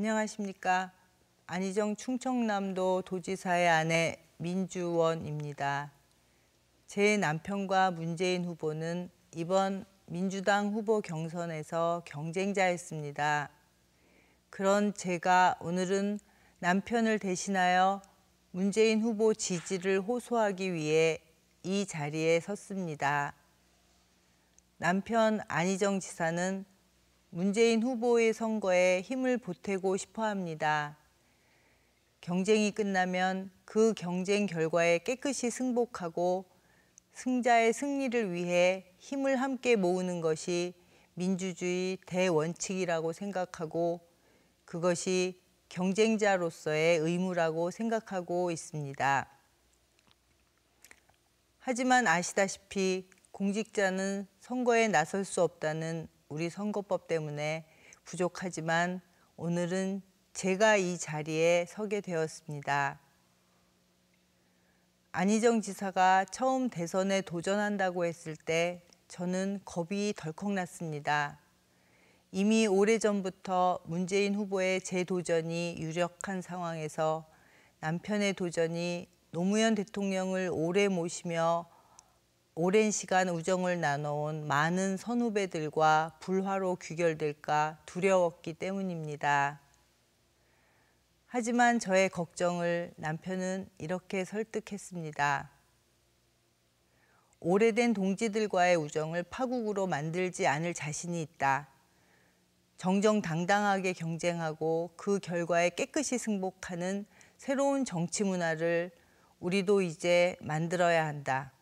안녕하십니까. 안희정 충청남도 도지사의 아내 민주원입니다. 제 남편과 문재인 후보는 이번 민주당 후보 경선에서 경쟁자였습니다. 그런 제가 오늘은 남편을 대신하여 문재인 후보 지지를 호소하기 위해 이 자리에 섰습니다. 남편 안희정 지사는 문재인 후보의 선거에 힘을 보태고 싶어 합니다. 경쟁이 끝나면 그 경쟁 결과에 깨끗이 승복하고 승자의 승리를 위해 힘을 함께 모으는 것이 민주주의 대원칙이라고 생각하고 그것이 경쟁자로서의 의무라고 생각하고 있습니다. 하지만 아시다시피 공직자는 선거에 나설 수 없다는 우리 선거법 때문에 부족하지만 오늘은 제가 이 자리에 서게 되었습니다. 안희정 지사가 처음 대선에 도전한다고 했을 때 저는 겁이 덜컥 났습니다. 이미 오래전부터 문재인 후보의 재도전이 유력한 상황에서 남편의 도전이 노무현 대통령을 오래 모시며 오랜 시간 우정을 나눠온 많은 선후배들과 불화로 귀결될까 두려웠기 때문입니다. 하지만 저의 걱정을 남편은 이렇게 설득했습니다. 오래된 동지들과의 우정을 파국으로 만들지 않을 자신이 있다. 정정당당하게 경쟁하고 그 결과에 깨끗이 승복하는 새로운 정치 문화를 우리도 이제 만들어야 한다.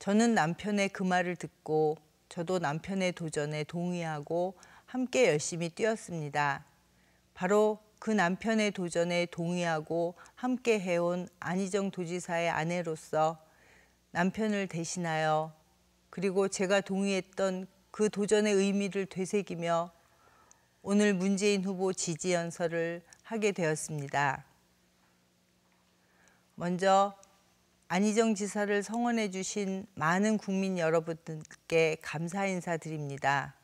저는 남편의 그 말을 듣고 저도 남편의 도전에 동의하고 함께 열심히 뛰었습니다. 바로 그 남편의 도전에 동의하고 함께 해온 안희정 도지사의 아내로서 남편을 대신하여 그리고 제가 동의했던 그 도전의 의미를 되새기며 오늘 문재인 후보 지지 연설을 하게 되었습니다. 먼저 안희정 지사를 성원해 주신 많은 국민 여러분들께 감사 인사드립니다.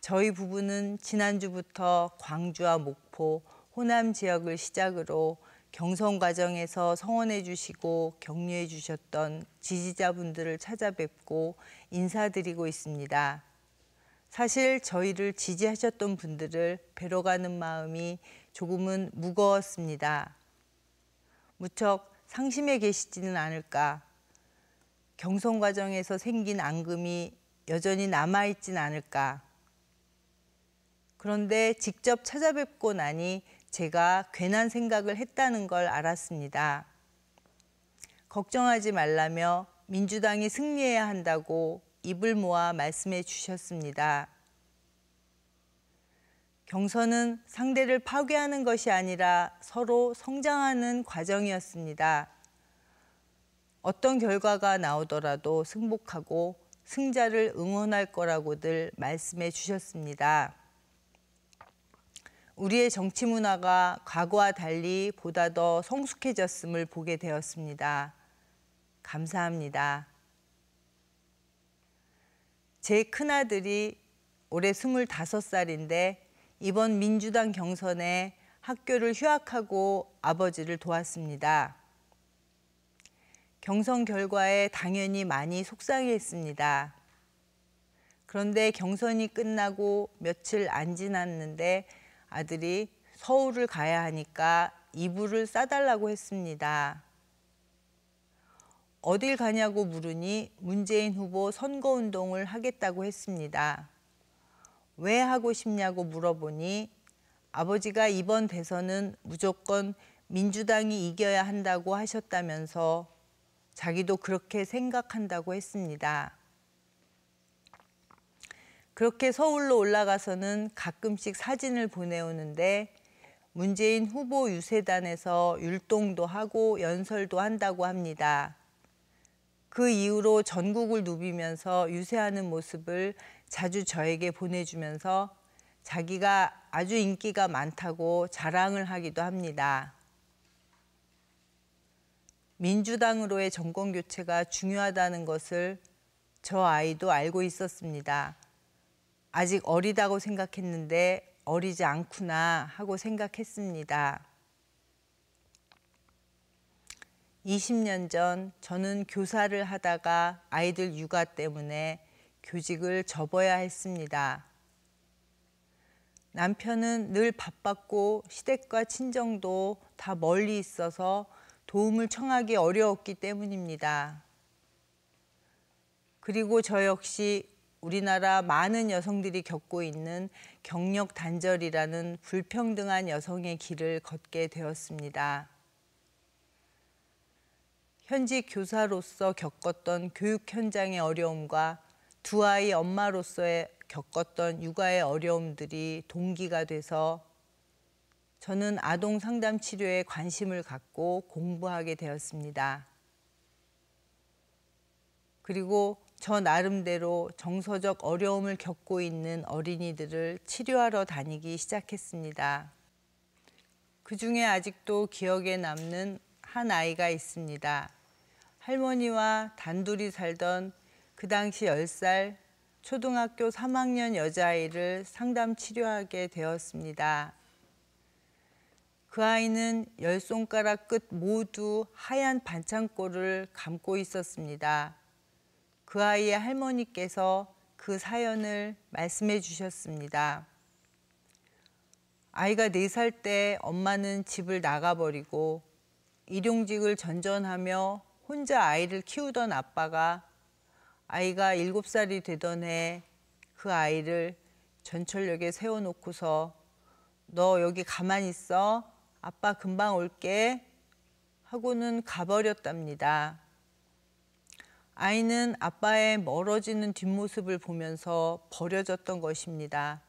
저희 부부는 지난주부터 광주와 목포, 호남 지역을 시작으로 경선 과정에서 성원해 주시고 격려해 주셨던 지지자분들을 찾아뵙고 인사드리고 있습니다. 사실 저희를 지지하셨던 분들을 뵈러 가는 마음이 조금은 무거웠습니다. 무척 상심해 계시지는 않을까. 경선 과정에서 생긴 앙금이 여전히 남아있진 않을까. 그런데 직접 찾아뵙고 나니 제가 괜한 생각을 했다는 걸 알았습니다. 걱정하지 말라며 민주당이 승리해야 한다고 입을 모아 말씀해 주셨습니다. 경선은 상대를 파괴하는 것이 아니라 서로 성장하는 과정이었습니다. 어떤 결과가 나오더라도 승복하고 승자를 응원할 거라고들 말씀해 주셨습니다. 우리의 정치 문화가 과거와 달리 보다 더 성숙해졌음을 보게 되었습니다. 감사합니다. 제 큰아들이 올해 25살인데 이번 민주당 경선에 학교를 휴학하고 아버지를 도왔습니다. 경선 결과에 당연히 많이 속상해했습니다. 그런데 경선이 끝나고 며칠 안 지났는데 아들이 서울을 가야 하니까 이불을 싸달라고 했습니다. 어딜 가냐고 물으니 문재인 후보 선거운동을 하겠다고 했습니다. 왜 하고 싶냐고 물어보니 아버지가 이번 대선은 무조건 민주당이 이겨야 한다고 하셨다면서 자기도 그렇게 생각한다고 했습니다. 그렇게 서울로 올라가서는 가끔씩 사진을 보내오는데 문재인 후보 유세단에서 율동도 하고 연설도 한다고 합니다. 그 이후로 전국을 누비면서 유세하는 모습을 자주 저에게 보내주면서 자기가 아주 인기가 많다고 자랑을 하기도 합니다. 민주당으로의 정권 교체가 중요하다는 것을 저 아이도 알고 있었습니다. 아직 어리다고 생각했는데 어리지 않구나 하고 생각했습니다. 20년 전 저는 교사를 하다가 아이들 육아 때문에 교직을 접어야 했습니다. 남편은 늘 바빴고 시댁과 친정도 다 멀리 있어서 도움을 청하기 어려웠기 때문입니다. 그리고 저 역시 우리나라 많은 여성들이 겪고 있는 경력 단절이라는 불평등한 여성의 길을 걷게 되었습니다. 현직 교사로서 겪었던 교육 현장의 어려움과 두 아이 엄마로서의 겪었던 육아의 어려움들이 동기가 돼서 저는 아동 상담 치료에 관심을 갖고 공부하게 되었습니다. 그리고 저 나름대로 정서적 어려움을 겪고 있는 어린이들을 치료하러 다니기 시작했습니다. 그 중에 아직도 기억에 남는 한 아이가 있습니다. 할머니와 단둘이 살던 그 당시 10살 초등학교 3학년 여자아이를 상담 치료하게 되었습니다. 그 아이는 열 손가락 끝 모두 하얀 반창고를 감고 있었습니다. 그 아이의 할머니께서 그 사연을 말씀해 주셨습니다. 아이가 네 살 때 엄마는 집을 나가버리고 일용직을 전전하며 혼자 아이를 키우던 아빠가 아이가 일곱 살이 되던 해 그 아이를 전철역에 세워놓고서 너 여기 가만히 있어. 아빠 금방 올게. 하고는 가버렸답니다. 아이는 아빠의 멀어지는 뒷모습을 보면서 버려졌던 것입니다.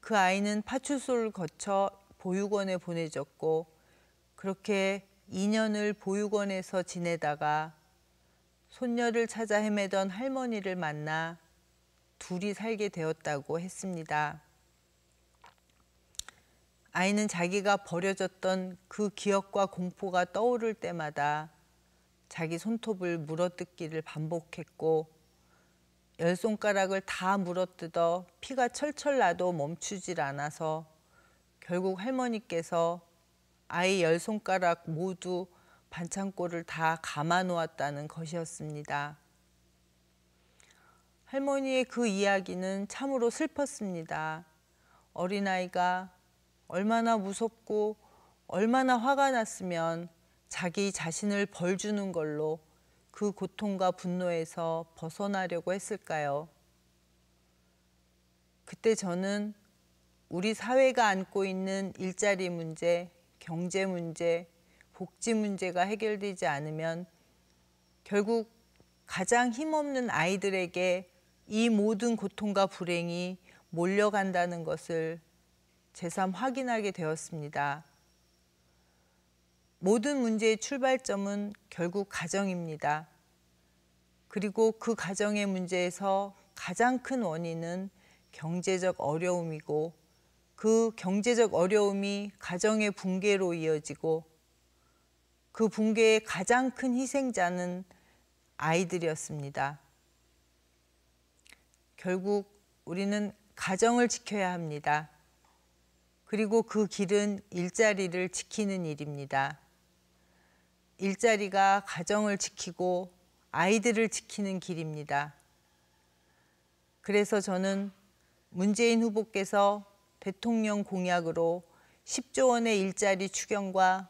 그 아이는 파출소를 거쳐 보육원에 보내졌고 그렇게 2년을 보육원에서 지내다가 손녀를 찾아 헤매던 할머니를 만나 둘이 살게 되었다고 했습니다. 아이는 자기가 버려졌던 그 기억과 공포가 떠오를 때마다 자기 손톱을 물어뜯기를 반복했고 열 손가락을 다 물어뜯어 피가 철철 나도 멈추질 않아서 결국 할머니께서 아이 열 손가락 모두 반창고를 다 감아 놓았다는 것이었습니다. 할머니의 그 이야기는 참으로 슬펐습니다. 어린아이가 얼마나 무섭고 얼마나 화가 났으면 자기 자신을 벌 주는 걸로 그 고통과 분노에서 벗어나려고 했을까요? 그때 저는 우리 사회가 안고 있는 일자리 문제, 경제 문제, 복지 문제가 해결되지 않으면 결국 가장 힘없는 아이들에게 이 모든 고통과 불행이 몰려간다는 것을 제삼 확인하게 되었습니다. 모든 문제의 출발점은 결국 가정입니다. 그리고 그 가정의 문제에서 가장 큰 원인은 경제적 어려움이고 그 경제적 어려움이 가정의 붕괴로 이어지고 그 붕괴의 가장 큰 희생자는 아이들이었습니다. 결국 우리는 가정을 지켜야 합니다. 그리고 그 길은 일자리를 지키는 일입니다. 일자리가 가정을 지키고 아이들을 지키는 길입니다. 그래서 저는 문재인 후보께서 대통령 공약으로 10조 원의 일자리 추경과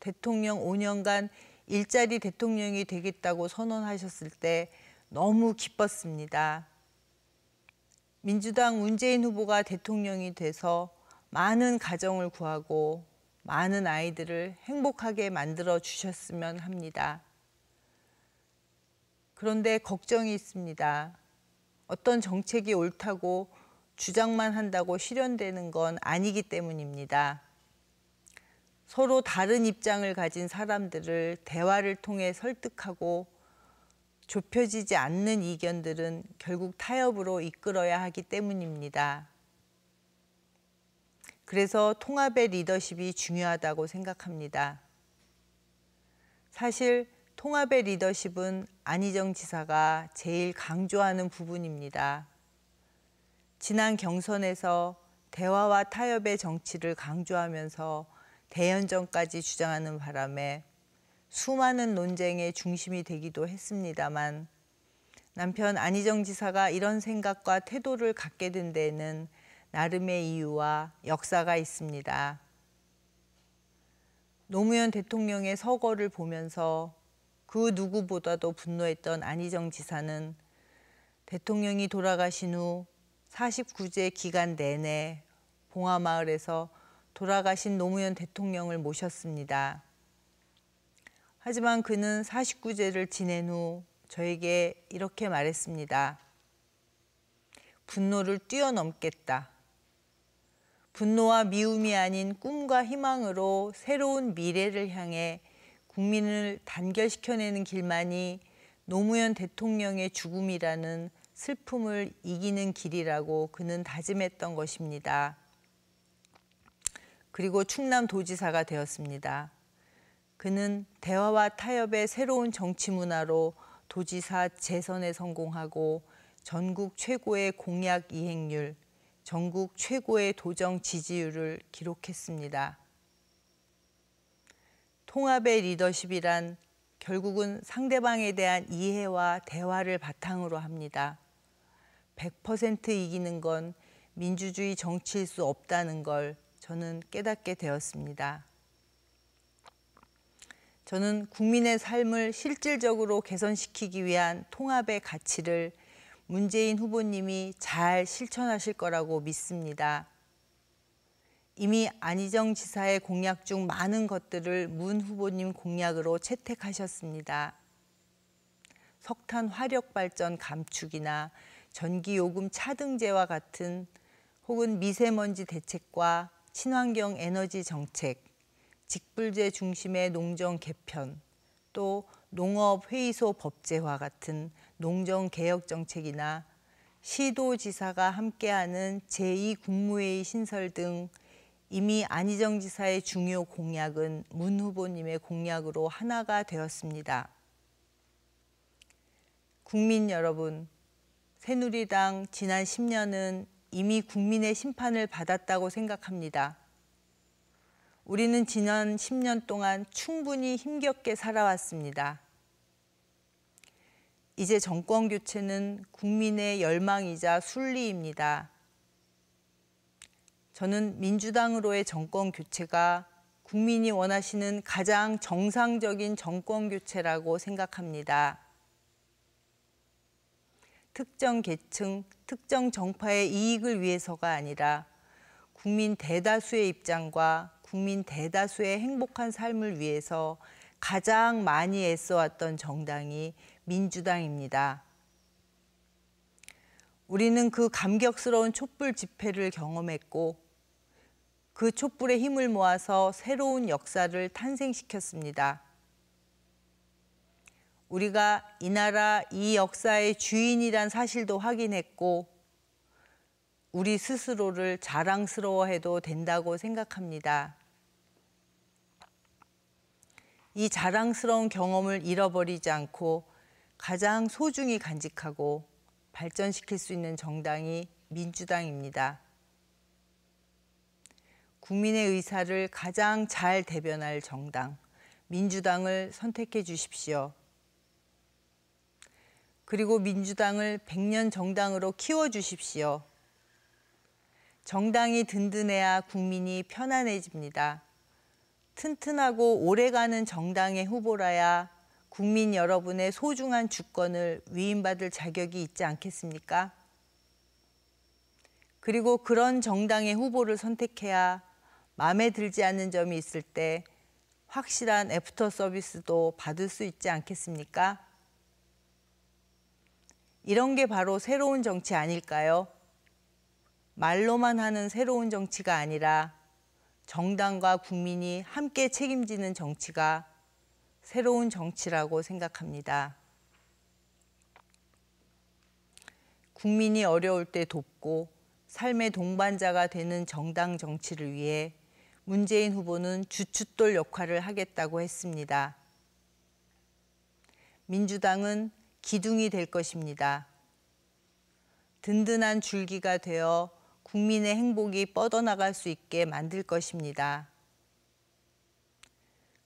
대통령 5년간 일자리 대통령이 되겠다고 선언하셨을 때 너무 기뻤습니다. 민주당 문재인 후보가 대통령이 돼서 많은 가정을 구하고 많은 아이들을 행복하게 만들어 주셨으면 합니다. 그런데 걱정이 있습니다. 어떤 정책이 옳다고 주장만 한다고 실현되는 건 아니기 때문입니다. 서로 다른 입장을 가진 사람들을 대화를 통해 설득하고 좁혀지지 않는 이견들은 결국 타협으로 이끌어야 하기 때문입니다. 그래서 통합의 리더십이 중요하다고 생각합니다. 사실 통합의 리더십은 안희정 지사가 제일 강조하는 부분입니다. 지난 경선에서 대화와 타협의 정치를 강조하면서 대연정까지 주장하는 바람에 수많은 논쟁의 중심이 되기도 했습니다만 남편 안희정 지사가 이런 생각과 태도를 갖게 된 데에는 나름의 이유와 역사가 있습니다. 노무현 대통령의 서거를 보면서 그 누구보다도 분노했던 안희정 지사는 대통령이 돌아가신 후 49제 기간 내내 봉화마을에서 돌아가신 노무현 대통령을 모셨습니다. 하지만 그는 49제를 지낸 후 저에게 이렇게 말했습니다. 분노를 뛰어넘겠다. 분노와 미움이 아닌 꿈과 희망으로 새로운 미래를 향해 국민을 단결시켜내는 길만이 노무현 대통령의 죽음이라는 슬픔을 이기는 길이라고 그는 다짐했던 것입니다. 그리고 충남 도지사가 되었습니다. 그는 대화와 타협의 새로운 정치 문화로 도지사 재선에 성공하고 전국 최고의 공약 이행률, 전국 최고의 도정 지지율을 기록했습니다. 통합의 리더십이란 결국은 상대방에 대한 이해와 대화를 바탕으로 합니다. 100% 이기는 건 민주주의 정치일 수 없다는 걸 저는 깨닫게 되었습니다. 저는 국민의 삶을 실질적으로 개선시키기 위한 통합의 가치를 문재인 후보님이 잘 실천하실 거라고 믿습니다. 이미 안희정 지사의 공약 중 많은 것들을 문 후보님 공약으로 채택하셨습니다. 석탄 화력 발전 감축이나 전기요금 차등제와 같은 혹은 미세먼지 대책과 친환경 에너지 정책, 직불제 중심의 농정 개편, 또 농업 회의소 법제화 같은 농정 개혁 정책이나 시도지사가 함께하는 제2국무회의 신설 등 이미 안희정 지사의 중요 공약은 문 후보님의 공약으로 하나가 되었습니다. 국민 여러분, 새누리당 지난 10년은 이미 국민의 심판을 받았다고 생각합니다. 우리는 지난 10년 동안 충분히 힘겹게 살아왔습니다. 이제 정권 교체는 국민의 열망이자 순리입니다. 저는 민주당으로의 정권 교체가 국민이 원하시는 가장 정상적인 정권 교체라고 생각합니다. 특정 계층, 특정 정파의 이익을 위해서가 아니라 국민 대다수의 입장과 국민 대다수의 행복한 삶을 위해서 가장 많이 애써왔던 정당이 민주당입니다. 우리는 그 감격스러운 촛불 집회를 경험했고 그 촛불의 힘을 모아서 새로운 역사를 탄생시켰습니다. 우리가 이 나라 이 역사의 주인이란 사실도 확인했고 우리 스스로를 자랑스러워해도 된다고 생각합니다. 이 자랑스러운 경험을 잃어버리지 않고 가장 소중히 간직하고 발전시킬 수 있는 정당이 민주당입니다. 국민의 의사를 가장 잘 대변할 정당, 민주당을 선택해 주십시오. 그리고 민주당을 100년 정당으로 키워 주십시오. 정당이 든든해야 국민이 편안해집니다. 튼튼하고 오래가는 정당의 후보라야 국민 여러분의 소중한 주권을 위임받을 자격이 있지 않겠습니까? 그리고 그런 정당의 후보를 선택해야 마음에 들지 않는 점이 있을 때 확실한 애프터 서비스도 받을 수 있지 않겠습니까? 이런 게 바로 새로운 정치 아닐까요? 말로만 하는 새로운 정치가 아니라 정당과 국민이 함께 책임지는 정치가 새로운 정치라고 생각합니다. 국민이 어려울 때 돕고 삶의 동반자가 되는 정당 정치를 위해 문재인 후보는 주춧돌 역할을 하겠다고 했습니다. 민주당은 기둥이 될 것입니다. 든든한 줄기가 되어 국민의 행복이 뻗어나갈 수 있게 만들 것입니다.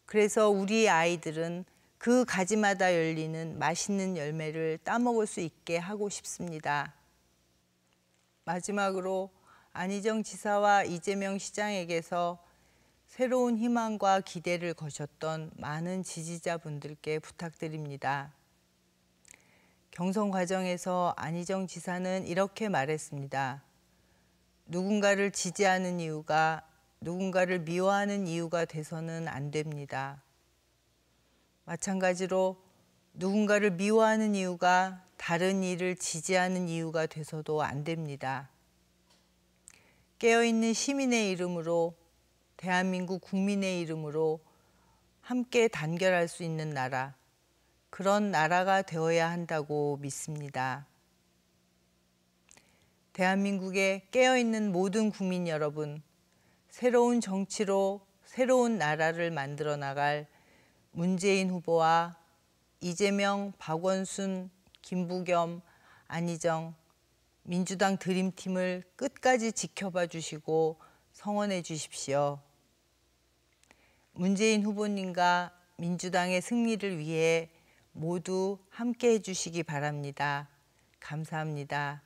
그래서 우리 아이들은 그 가지마다 열리는 맛있는 열매를 따먹을 수 있게 하고 싶습니다. 마지막으로 안희정 지사와 이재명 시장에게서 새로운 희망과 기대를 거셨던 많은 지지자분들께 부탁드립니다. 경선 과정에서 안희정 지사는 이렇게 말했습니다. 누군가를 지지하는 이유가 누군가를 미워하는 이유가 돼서는 안 됩니다. 마찬가지로 누군가를 미워하는 이유가 다른 일을 지지하는 이유가 돼서도 안 됩니다. 깨어있는 시민의 이름으로 대한민국 국민의 이름으로 함께 단결할 수 있는 나라, 그런 나라가 되어야 한다고 믿습니다. 대한민국에 깨어있는 모든 국민 여러분, 새로운 정치로 새로운 나라를 만들어 나갈 문재인 후보와 이재명, 박원순, 김부겸, 안희정, 민주당 드림팀을 끝까지 지켜봐 주시고 성원해 주십시오. 문재인 후보님과 민주당의 승리를 위해 모두 함께 해주시기 바랍니다. 감사합니다.